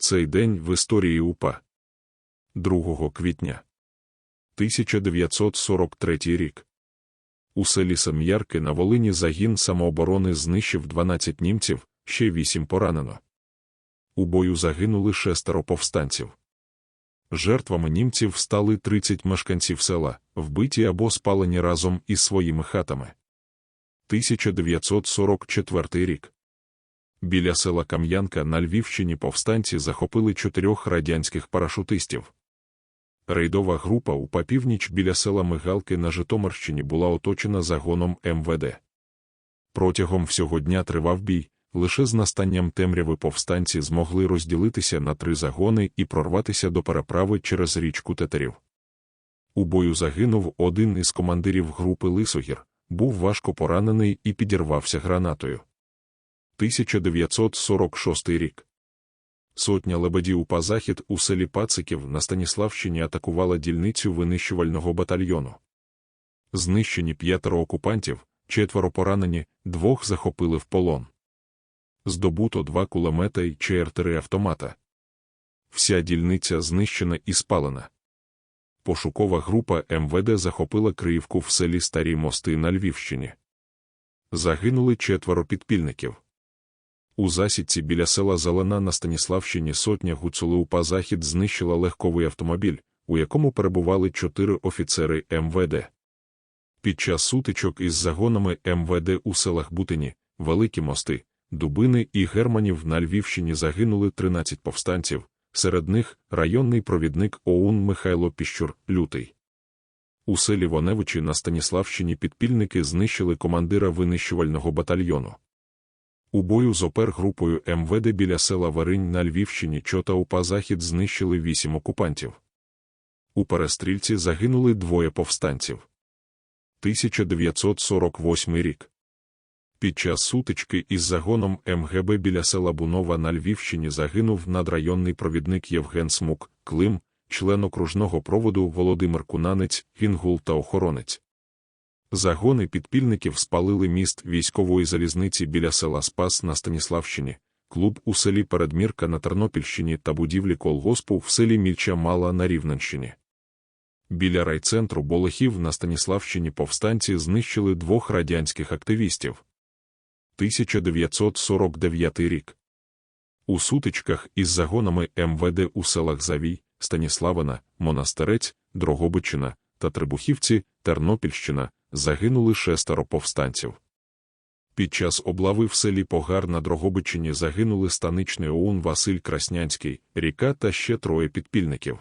Цей день в історії УПА. 2 квітня 1943 рік. У селі Сам'ярки на Волині загін самооборони знищив 12 німців, ще 8 поранено. У бою загинули шестеро повстанців. Жертвами німців стали 30 мешканців села, вбиті або спалені разом із своїми хатами. 1944 рік. Біля села Кам'янка на Львівщині повстанці захопили чотирьох радянських парашутистів. Рейдова група у папівніч біля села Мигалки на Житомирщині була оточена загоном МВД. Протягом всього дня тривав бій, лише з настанням темряви повстанці змогли розділитися на три загони і прорватися до переправи через річку Тетерів. У бою загинув один із командирів групи Лисогір, був важко поранений і підірвався гранатою. 1946 рік. Сотня лебедів УПА «Захід» у селі Пациків на Станіславщині атакувала дільницю винищувального батальйону. Знищені п'ятеро окупантів, четверо поранені, двох захопили в полон. Здобуто два кулемета і ЧР-3 автомата. Вся дільниця знищена і спалена. Пошукова група МВД захопила Криївку в селі Старі Мости на Львівщині. Загинули четверо підпільників. У засідці біля села Зелена на Станіславщині сотня гуцули УПА «Захід» знищила легковий автомобіль, у якому перебували чотири офіцери МВД. Під час сутичок із загонами МВД у селах Бутині, Великі Мости, Дубини і Германів на Львівщині загинули 13 повстанців, серед них районний провідник ОУН Михайло Піщур, Лютий. У селі Воневичі на Станіславщині підпільники знищили командира винищувального батальйону. У бою з опергрупою МВД біля села Варинь на Львівщині Чота УПА «Захід» знищили вісім окупантів. У перестрільці загинули двоє повстанців. 1948 рік. Під час сутички із загоном МГБ біля села Бунова на Львівщині загинув надрайонний провідник Євген Смук, Клим, член окружного проводу Володимир Кунанець, Фінгул та охоронець. Загони підпільників спалили міст військової залізниці біля села Спас на Станіславщині, клуб у селі Передмірка на Тернопільщині та будівлі колгоспу в селі Мільча Мала на Рівненщині. Біля райцентру Болохів на Станіславщині повстанці знищили двох радянських активістів. 1949 рік. У сутичках із загонами МВД у селах Завій, Станіславина, Монастерець, Дрогобичина та Трибухівці, Тернопільщина загинули шестеро повстанців. Під час облави в селі Погар на Дрогобичині загинули станичний ОУН Василь Краснянський, Ріка та ще троє підпільників.